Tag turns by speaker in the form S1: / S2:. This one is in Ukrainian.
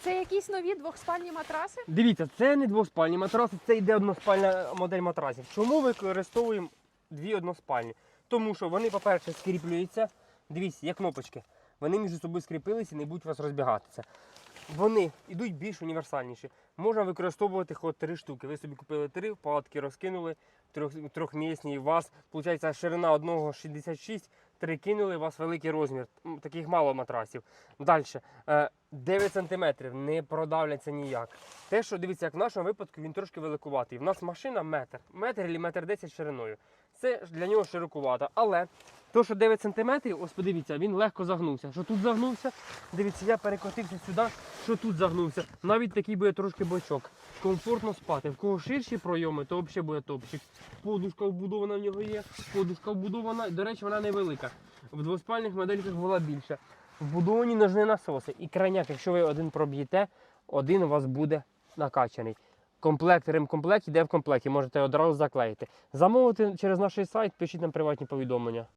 S1: Це якісь нові двохспальні матраси?
S2: Дивіться, це не двоспальні матраси, це йде односпальна модель матрасів. Чому використовуємо дві односпальні? Тому що вони, по-перше, скріплюються. Дивіться, є кнопочки. Вони між собою скріпилися і не будуть у вас розбігатися. Вони йдуть більш універсальніші. Можна використовувати хоч три штуки. Ви собі купили три, палатки розкинули, трьох, трьохмісні, у вас, виходить, ширина одного 66, три кинули, у вас великий розмір. Таких мало матрасів. Далі. 9 см не продавляться ніяк. Те, що дивіться, як в нашому випадку він трошки великуватий. В нас машина метр, метр або метр 10 шириною. Це для нього широкувато. Але то, що 9 см, ось подивіться, він легко загнувся. Що тут загнувся? Дивіться, я перекотився сюди, що тут загнувся. Навіть такий буде трошки бочок. Комфортно спати. В кого ширші пройоми, то взагалі буде топчик. Подушка вбудована в нього є. Подушка вбудована, до речі, вона невелика. В двоспальних модельках була більша. Вбудовані ножні насоси. І крайняк, якщо ви один проб'єте, один у вас буде накачаний. Комплект, ремкомплект йде в комплекті, можете одразу заклеїти. Замовити через наш сайт, пишіть нам приватні повідомлення.